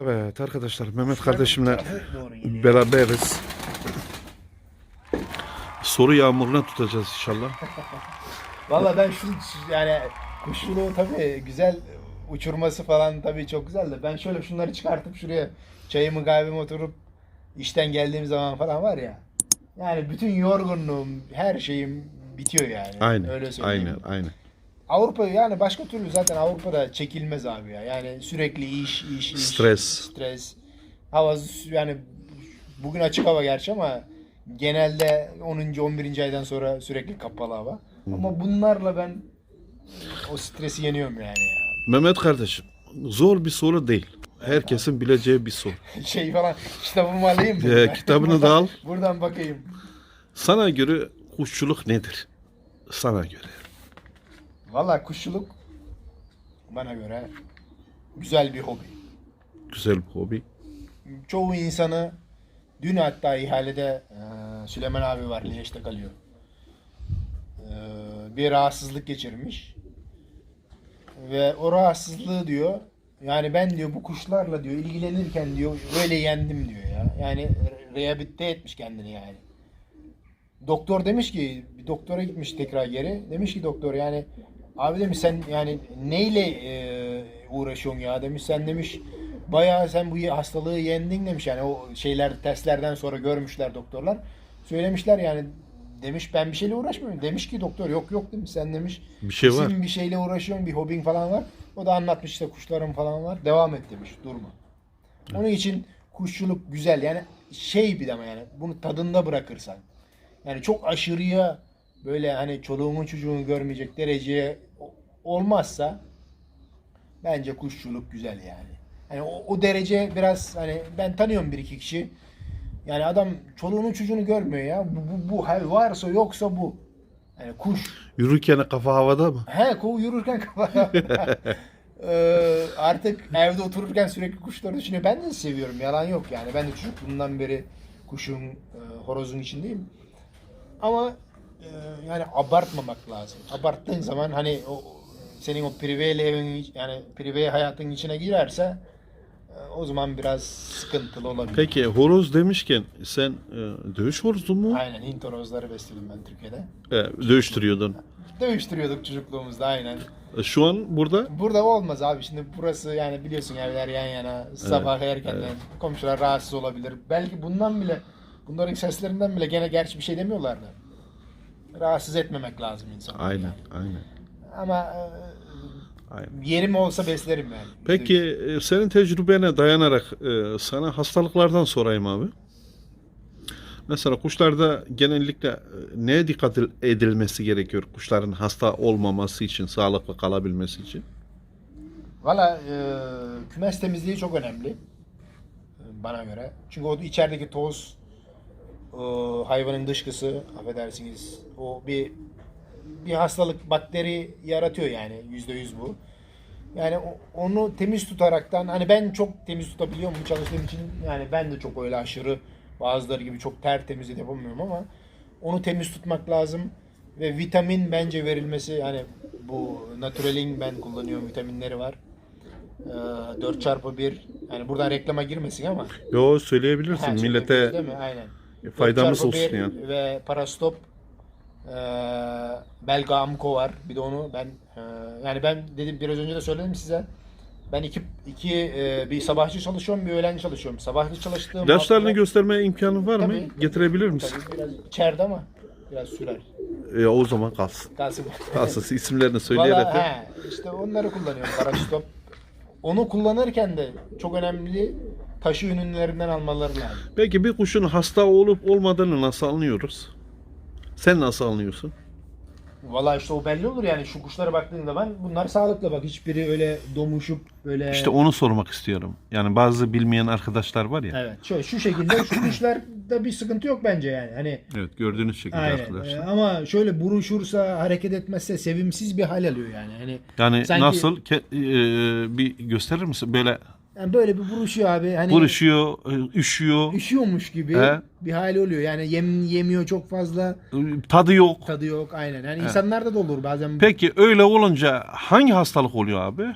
Evet arkadaşlar Mehmet kardeşimle beraberiz. Soru yağmuruna tutacağız inşallah. Valla ben şu- yani kuşçuluğu tabii güzel uçurması falan tabii çok güzel de ben şöyle şunları çıkartıp şuraya çayımı kahvemi oturup işten geldiğim zaman falan var ya yani bütün yorgunluğum her şeyim bitiyor yani. Aynen. Öyle söyleyeyim. aynen, aynen. Avrupa yani başka türlü zaten Avrupa'da çekilmez abi ya. Yani sürekli iş, iş, iş. Stres. Stres. Hava yani bugün açık hava gerçi ama genelde 10. 11. aydan sonra sürekli kapalı hava. Ama bunlarla ben o stresi yeniyorum yani ya. Mehmet kardeşim zor bir soru değil. Herkesin bileceği bir soru. Şey falan kitabımı alayım mı? Ee, kitabını da al. Buradan bakayım. Sana göre kuşçuluk nedir? Sana göre. Valla kuşçuluk bana göre güzel bir hobi. Güzel bir hobi. çoğu insanı dün hatta ihalede e, Süleyman abi var Liyeş'te kalıyor. E, bir rahatsızlık geçirmiş. Ve o rahatsızlığı diyor yani ben diyor bu kuşlarla diyor ilgilenirken diyor öyle yendim diyor ya. Yani re- rehabilite etmiş kendini yani. Doktor demiş ki bir doktora gitmiş tekrar geri. Demiş ki doktor yani abi demiş sen yani neyle e, uğraşıyorsun ya demiş. Sen demiş bayağı sen bu hastalığı yendin demiş. Yani o şeyler testlerden sonra görmüşler doktorlar. Söylemişler yani demiş ben bir şeyle uğraşmıyorum. Demiş ki doktor yok yok demiş sen demiş. Bir şey var. kesin bir şeyle uğraşıyorsun bir hobin falan var. O da anlatmış işte kuşlarım falan var. Devam et demiş durma. Onun için kuşçuluk güzel yani şey bir de ama yani bunu tadında bırakırsan. Yani çok aşırıya böyle hani çoluğumun çocuğunu görmeyecek dereceye olmazsa bence kuşçuluk güzel yani. Hani o, o derece biraz hani ben tanıyorum bir iki kişi. Yani adam çoluğunun çocuğunu görmüyor ya. Bu, bu, bu varsa yoksa bu. Yani kuş. Yürürken kafa havada mı? He kov yürürken kafa. Ee, artık evde otururken sürekli kuşları düşünüyor. Ben de seviyorum. Yalan yok yani. Ben de çocukluğumdan beri kuşun, e, horozun içindeyim. Ama e, yani abartmamak lazım. Abarttığın zaman hani o senin o priveyle evin yani prive hayatın içine girerse e, o zaman biraz sıkıntılı olabilir. Peki horoz demişken sen e, dövüş horozu mu? Aynen Hint horozları besledim ben Türkiye'de. E, dövüştürüyordun. Dövüştürüyorduk çocukluğumuzda aynen. E, Şu an burada Burada olmaz abi. Şimdi burası yani biliyorsun evler yan yana. Sabah erkenden komşular rahatsız olabilir. Belki bundan bile bunların seslerinden bile gene gerçi bir şey demiyorlar da. Rahatsız etmemek lazım insanı. aynen aynen. Ama aynen. e, yerim olsa beslerim yani. Peki e, senin tecrübene dayanarak e, sana hastalıklardan sorayım abi. Mesela kuşlarda genellikle neye dikkat edilmesi gerekiyor kuşların hasta olmaması için, sağlıklı kalabilmesi için? Valla e, kümes temizliği çok önemli. Bana göre. Çünkü o içerideki toz e, hayvanın dışkısı affedersiniz o bir bir hastalık bakteri yaratıyor yani yüzde yüz bu. Yani onu temiz tutaraktan hani ben çok temiz tutabiliyorum bu çalıştığım için yani ben de çok öyle aşırı bazıları gibi çok tertemiz yapamıyorum ama onu temiz tutmak lazım ve vitamin bence verilmesi hani bu Natural'in ben kullanıyorum vitaminleri var. Ee, 4 çarpı 1 yani buradan reklama girmesin ama Yo söyleyebilirsin Ha, millete? Aynen. faydamız 4 çarpı olsun yani. Ve Parastop ee, Belga Amco var. Bir de onu ben ee, yani ben dedim biraz önce de söyledim size. Ben iki, iki ee, bir sabahçı çalışıyorum, bir öğlenci çalışıyorum. Sabahçı çalıştığım İlaçlarını hafta- göstermeye imkanı var mı? Tabii. Getirebilir misin? Tabii biraz içeride ama biraz sürer. E, o zaman kalsın. Kalsın. Kalsın isimlerini söyleyerek. Valla he, işte onları kullanıyorum Parastop. Onu kullanırken de çok önemli taşı ürünlerinden almaları lazım. Peki bir kuşun hasta olup olmadığını nasıl anlıyoruz? Sen nasıl anlıyorsun? Valla işte o belli olur yani şu kuşlara baktığın zaman bunlar sağlıklı bak hiçbiri öyle domuşup böyle İşte onu sormak istiyorum. Yani bazı bilmeyen arkadaşlar var ya. Evet şöyle şu şekilde şu kuşlarda bir sıkıntı yok bence yani hani Evet gördüğünüz şekilde aynen arkadaşlar. Ee, ama şöyle buruşursa hareket etmezse sevimsiz bir hal alıyor yani hani Yani sanki- nasıl ke- e, bir gösterir misin? Böyle yani böyle bir buruşuyor abi hani vuruşuyor, e, üşüyor, üşüyormuş gibi He. bir hali oluyor yani yem yemiyor çok fazla tadı yok. tadı yok aynen yani insanlarda da olur bazen Peki öyle olunca hangi hastalık oluyor abi?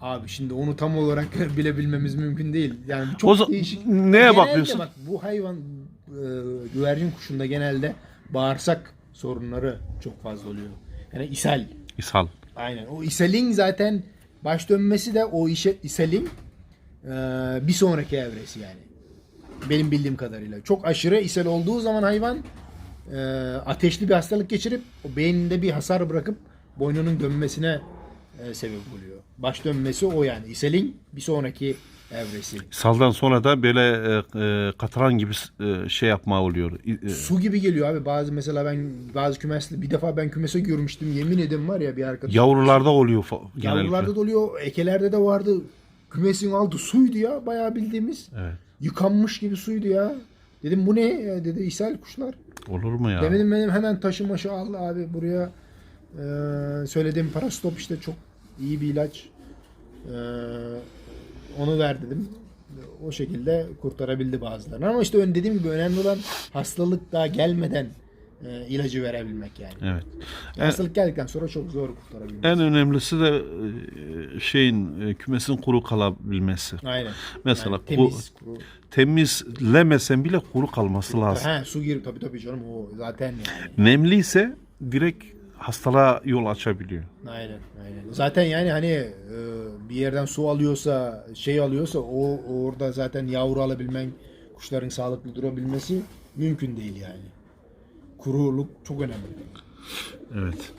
Abi şimdi onu tam olarak bilebilmemiz mümkün değil. Yani çok O zaman değişik. neye Genelde bakıyorsun? Bak bu hayvan e, güvercin kuşunda genelde bağırsak sorunları çok fazla oluyor. Yani ishal. İshal. Aynen. O ishalin zaten baş dönmesi de o işe ishalin bir sonraki evresi yani. Benim bildiğim kadarıyla. Çok aşırı ishal olduğu zaman hayvan e, ateşli bir hastalık geçirip o beyninde bir hasar bırakıp boynunun dönmesine e, sebep oluyor. Baş dönmesi o yani. İshalin bir sonraki evresi. İshaldan sonra da böyle e, e, katran gibi e, şey yapma oluyor. E, Su gibi geliyor abi. Bazı mesela ben bazı kümesli bir defa ben kümese görmüştüm. Yemin ederim var ya bir arkadaş. yavrularda oluyor genellikle. Yavrularda da oluyor. Ekelerde de vardı. Kümesin altı suydu ya. Bayağı bildiğimiz. Evet. Yıkanmış gibi suydu ya. Dedim bu ne? Ya dedi ishal kuşlar. Olur mu ya? Demedim benim hemen taşı maşı al abi buraya. Ee, söylediğim parastop işte çok iyi bir ilaç. Ee, onu ver dedim. O şekilde kurtarabildi bazılarını. Ama işte ön- dediğim gibi önemli olan hastalık daha gelmeden e, ilacı verebilmek yani. Evet. Hastalık geldikten sonra çok zor kurtarabilmek. En önemlisi de e, şeyin e, kümesin kuru kalabilmesi. Aynen. Mesela Yani temiz, kuru. temizlemesen bile kuru kalması lazım. Ha, su gir tabii tabii canım o zaten yani. Nemliyse direkt hastalığa yol açabiliyor. Aynen aynen. Zaten yani hani e, bir yerden su alıyorsa şey alıyorsa o orada zaten yavru alabilmen kuşların sağlıklı durabilmesi mümkün değil yani. Kuruluk çok önemli. Evet.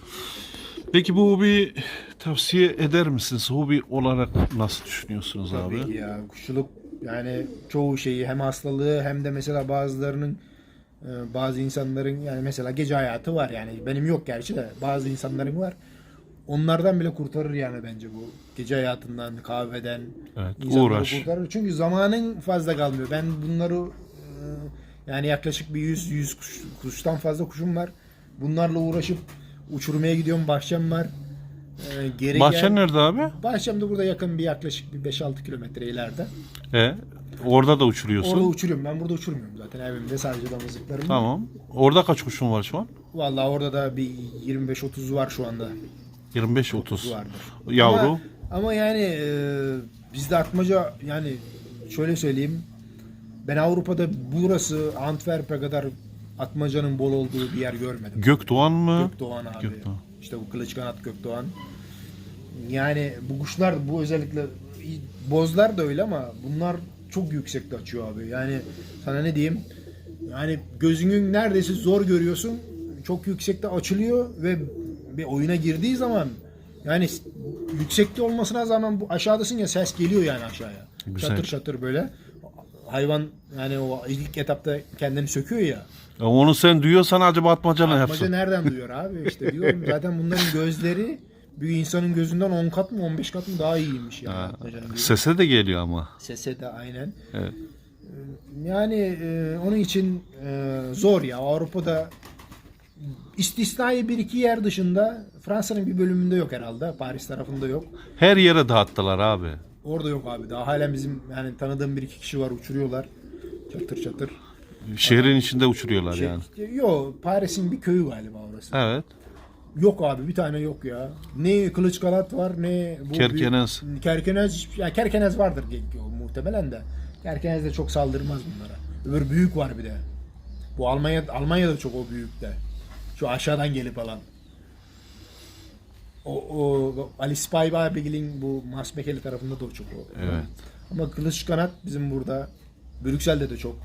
Peki bu hobi tavsiye eder misiniz? Hobi olarak nasıl düşünüyorsunuz abi? Tabii ya kuşçuluk yani çoğu şeyi hem hastalığı hem de mesela bazılarının e, bazı insanların yani mesela gece hayatı var yani benim yok gerçi de bazı insanların var. Onlardan bile kurtarır yani bence bu gece hayatından, kahveden Evet, uğraş. kurtarır. Çünkü zamanın fazla kalmıyor. Ben bunları e, yani yaklaşık bir 100 100 kuş, kuştan fazla kuşum var. Bunlarla uğraşıp uçurmaya gidiyorum. Bahçem var. E, geri Bahçen gel- nerede abi? Bahçem de burada yakın bir yaklaşık bir 5-6 kilometre ileride. E, orada da uçuruyorsun. Orada uçuruyorum. Ben burada uçurmuyorum zaten evimde sadece damızlıklarım. Tamam. Orada kaç kuşun var şu an? Vallahi orada da bir 25-30 var şu anda. 25-30. Vardır. Yavru. Ama, ama yani e, bizde atmaca yani şöyle söyleyeyim. Ben Avrupa'da burası Antwerp'e kadar atmacanın bol olduğu bir yer görmedim. Gökdoğan mı? Gökdoğan abi. Gökdoğan. İşte bu kılıç kanat Gökdoğan. Yani bu kuşlar bu özellikle bozlar da öyle ama bunlar çok yüksekte açıyor abi. Yani sana ne diyeyim? Yani gözünün neredeyse zor görüyorsun. Çok yüksekte açılıyor ve bir oyuna girdiği zaman yani yüksekte olmasına rağmen bu aşağıdasın ya ses geliyor yani aşağıya. Güzel. Çatır çatır böyle. Hayvan yani o ilk etapta kendini söküyor ya. E, onu sen duyuyorsan acaba atmaca ne Atmaca yapsın? nereden duyuyor abi? İşte diyorum zaten bunların gözleri bir insanın gözünden 10 kat mı 15 kat mı daha iyiymiş yani. Ha. Sese de geliyor ama. Sese de aynen. Evet. Yani e, onun için e, zor ya. Avrupa'da istisnai bir iki yer dışında Fransa'nın bir bölümünde yok herhalde. Paris tarafında yok. Her yere dağıttılar abi. Orada yok abi. Daha halen bizim yani tanıdığım bir iki kişi var uçuruyorlar. Çatır çatır. Şehrin içinde uçuruyorlar Şey, yani. Yok Paris'in bir köyü galiba orası. Evet. Yok abi bir tane yok ya. Ne kılıç kanat var ne bu Kerkenez. büyük- kerkenez ya kerkenez vardır ge- o muhtemelen de. Kerkenez de çok saldırmaz bunlara. Öbür büyük var bir de. Bu Almanya Almanya'da çok o büyük de. Şu aşağıdan gelip alan. O, o Ali Spy Babigil'in bu Masmekeli tarafında da çok o. Evet. Ama kılıç kanat bizim burada Brüksel'de de çok.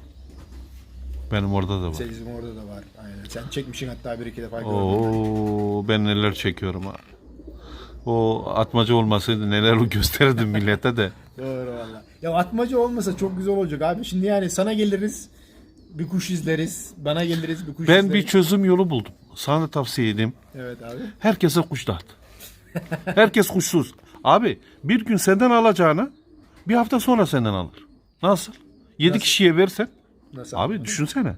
Benim orada da var. Şey, Bizim orada da var. Aynen. Sen çekmişsin hatta bir iki defa. Oo ben neler çekiyorum ha. O atmaca olmasaydı neler gösterirdim millete de. Doğru valla. Ya atmaca olmasa çok güzel olacak abi. Şimdi yani sana geliriz bir kuş izleriz. Bana geliriz bir kuş Ben izleriz. bir çözüm yolu buldum. Sana tavsiye edeyim. Evet abi. Herkese kuş dağıt. Herkes kuşsuz. Abi bir gün senden alacağını bir hafta sonra senden alır. Nasıl? Yedi kişiye versen. Nasıl? Abi düşünsene.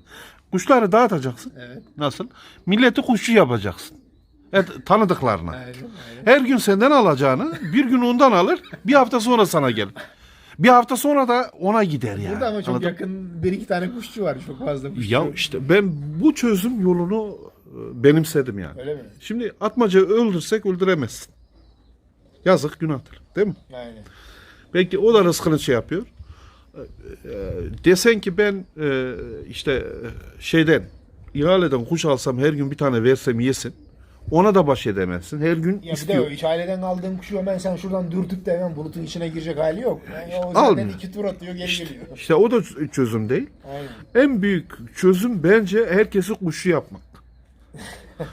Kuşları dağıtacaksın. Evet. Nasıl? Milleti kuşçu yapacaksın. Evet, tanıdıklarına. Aynen, aynen. Her gün senden alacağını bir gün ondan alır. Bir hafta sonra sana gelir. Bir hafta sonra da ona gider yani. Burada ama çok Anladın? yakın bir iki tane kuşçu var. Çok fazla kuşçu. Ya işte ben bu çözüm yolunu benimsedim yani. Öyle mi? Şimdi atmaca öldürsek öldüremezsin. Yazık günahtır. Değil mi? Aynen. Belki o da rızkını şey yapıyor. Ee, e, desen ki ben e, işte e, şeyden ihaleden kuş alsam her gün bir tane versem yesin. Ona da baş edemezsin. Her gün Ya bir de istiyor. o iç aileden aldığın kuşu hemen sen şuradan dürtüp de hemen bulutun içine girecek hali yok. Yani o zaten Almıyor. iki tur atıyor geri geliyor. İşte o da çözüm değil. Aynen. En büyük çözüm bence herkesi kuşu yapmak.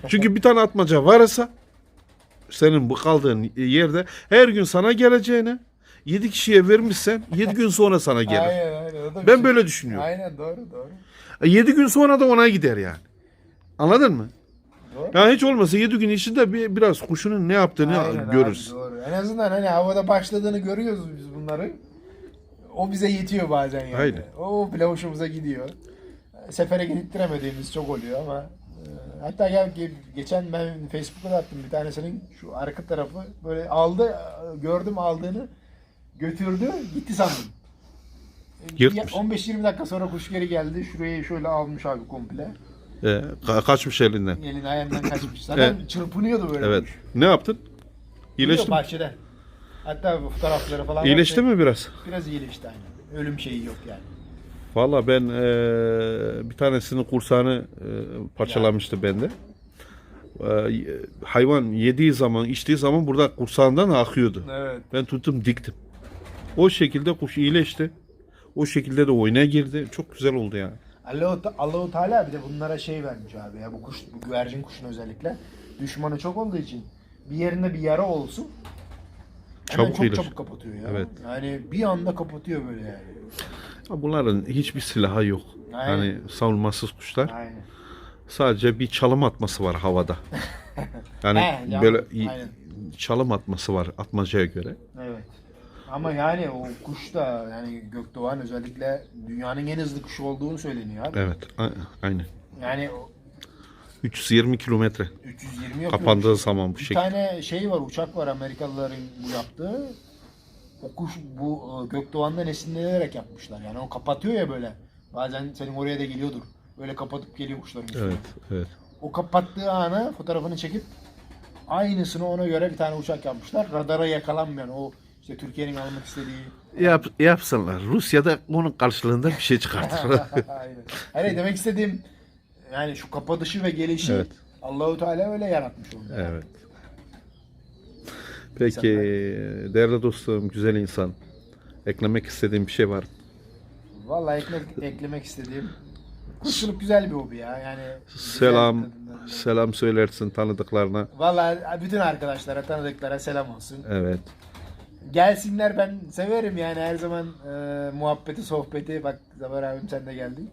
Çünkü bir tane atmaca varsa senin bu kaldığın yerde her gün sana geleceğine 7 kişiye vermişsen 7 gün sonra sana gelir. Aynen aynen. O da bir Ben şey. böyle düşünüyorum. Aynen doğru doğru. 7 gün sonra da ona gider yani. Anladın mı? Doğru. Yani hiç olmasa 7 gün içinde bir biraz kuşunun ne yaptığını Aynen görürüz. abi, doğru. En azından hani havada başladığını görüyoruz biz bunları. O bize yetiyor bazen yani. Aynen. O bile hoşumuza gidiyor. Sefere gittiremediğimiz çok oluyor ama e, hatta ge- geçen ben Facebook'ta da attım bir tanesinin şu arka tarafı böyle aldı gördüm aldığını götürdü gitti sandım. E, Yırtmış. 15-20 dakika sonra kuş geri geldi. Şurayı şöyle almış abi komple. Ee, ka- kaçmış elinden. Elin ayağından kaçmış. Zaten Evet. çırpınıyordu böyle Evet. kuş. Ne yaptın? İyileşti mi? bahçeden. Hatta bu fotoğrafları falan İyileşti mi biraz? Biraz iyileşti aynen. Ölüm şeyi yok yani. Valla ben eee, bir tanesinin kursağını eee, parçalamıştı bende. Eee, hayvan yediği zaman, içtiği zaman burada kursağından akıyordu. Evet. Ben tuttum diktim. O şekilde kuş iyileşti. O şekilde de oyuna girdi. Çok güzel oldu yani. Allahu, Allahu Teala bir de bunlara şey vermiş abi ya bu kuş bu güvercin kuşun özellikle düşmanı çok olduğu için bir yerinde bir yara olsun hemen Çabuk çok çabuk kapatıyor ya. Evet. Yani bir anda kapatıyor böyle yani. Bunların hiçbir silahı yok. Aynen. Hani savunmasız kuşlar. Aynen. Sadece bir çalım atması var havada. Yani He, böyle aynen. çalım atması var atmacaya göre. Evet. Ama yani o kuş da yani Gökdoğan özellikle dünyanın en hızlı kuşu olduğunu söyleniyor abi. Evet, aynen. Yani o 320 kilometre 320 yapıyor. kapandığı zaman bu Bir şekilde. tane şey var, uçak var Amerikalıların bu yaptığı. O kuş bu e, Gökdoğan'dan esinlenerek yapmışlar. Yani o kapatıyor ya böyle. Bazen senin oraya da geliyordur. Böyle kapatıp geliyor kuşların üstüne. Evet, evet. O kapattığı anı fotoğrafını çekip aynısını ona göre bir tane uçak yapmışlar. Radara yakalanmayan o işte Türkiye'nin almak istediği. Yap, yapsınlar. Rusya'da bunun karşılığında bir şey çıkartır. Aynen. Hani demek istediğim yani şu kapatışı ve gelişi Evet. Allahu Teala öyle yaratmış onu. evet. Peki değerli dostum, güzel insan. Eklemek istediğim bir şey var. Vallahi ekmek, eklemek istediğim kuşçuluk güzel bir hobi ya. Yani Selam, selam söylersin tanıdıklarına. Vallahi bütün arkadaşlara, tanıdıklara selam olsun. Evet. Gelsinler ben severim yani her zaman e, muhabbeti, sohbeti. Bak Zafer abim sen de geldin.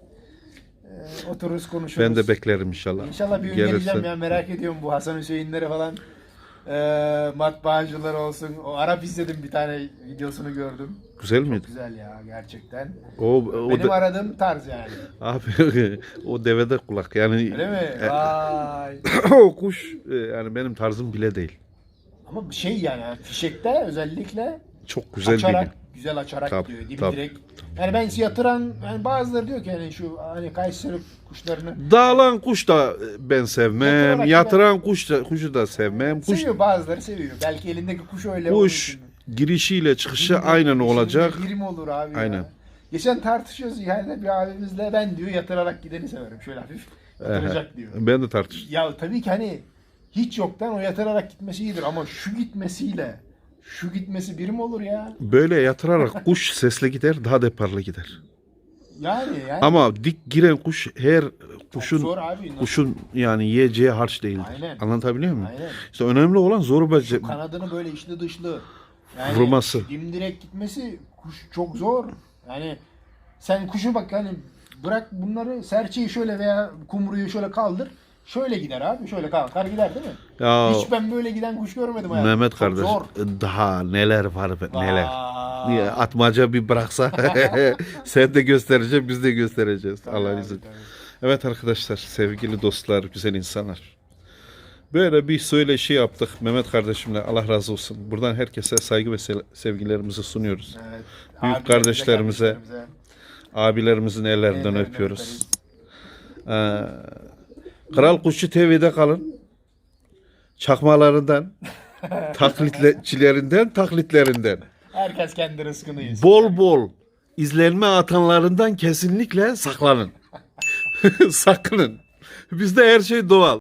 E, otururuz konuşuruz. Ben de beklerim inşallah. İnşallah bir gün Gelirsen. geleceğim ya merak ediyorum bu Hasan Hüseyinleri falan. E, matbaacılar olsun. O Arap izledim bir tane videosunu gördüm. Güzel Çok miydi? güzel ya gerçekten. O, o Benim de- aradığım tarz yani. abi o devede kulak yani Öyle mi? E, Vay. o kuş e, yani benim tarzım bile değil. Ama şey yani fişekte özellikle Çok güzel açarak. Güzel açarak Tabii, diyor. Dibi tabii. direkt. Yani ben yatıran, yani bazıları diyor ki hani şu hani Kayseri kuşlarını Dağılan kuş da ben sevmem. Yatırarak Yatıran kuş da, kuşu da sevmem. Kuş, seviyor bazıları seviyor. Belki elindeki kuş öyle kuş için. girişiyle çıkışı Şimdi aynen olacak. Birim olur abi Aynen. ya. Geçen tartışıyoruz yani bir abimizle ben diyor yatırarak gideni severim. Şöyle hafif yatıracak diyor. Ben de tartıştım. Ya tabii ki hani hiç yoktan o yatırarak gitmesi iyidir ama şu gitmesiyle şu gitmesi birim olur ya. Böyle yatırarak kuş sesli gider, daha deparlı gider. Yani yani. Ama dik giren kuş her kuşun zor abi. Nasıl- kuşun yani yiyeceği harç değildir. Aynen. Anlatabiliyor muyum? Aynen. İşte önemli olan zoru bece- kanadını böyle içli dışlı yani Vurması. dimdirek gitmesi kuş çok zor. Yani sen kuşu bak hani bırak bunları serçeyi şöyle veya kumruyu şöyle kaldır. Şöyle gider abi. Şöyle kalkar gider değil mi? Ya Hiç ben böyle giden kuş görmedim hayatımda. Mehmet Çok kardeş Zor. daha neler var be, neler. Vay. Ya, atmaca bir bıraksa sen de göstereceğim biz de göstereceğiz. Tabii Allah abi, tabii. Evet arkadaşlar, sevgili dostlar, güzel insanlar. Böyle bir söyleşi yaptık Mehmet kardeşimle. Allah razı olsun. Buradan herkese saygı ve se- sevgilerimizi sunuyoruz. Evet. Büyük Abilerimize, kardeşlerimize, Abilerimizin ellerinden ellerinden öpüyoruz. Ee, Kral Kuşçu TV'de kalın. Çakmalarından taklitçilerinden, taklitlerinden. Herkes kendi rızkını yesin. Bol bol izlenme atanlarından kesinlikle saklanın. Sakının. Bizde her şey doğal.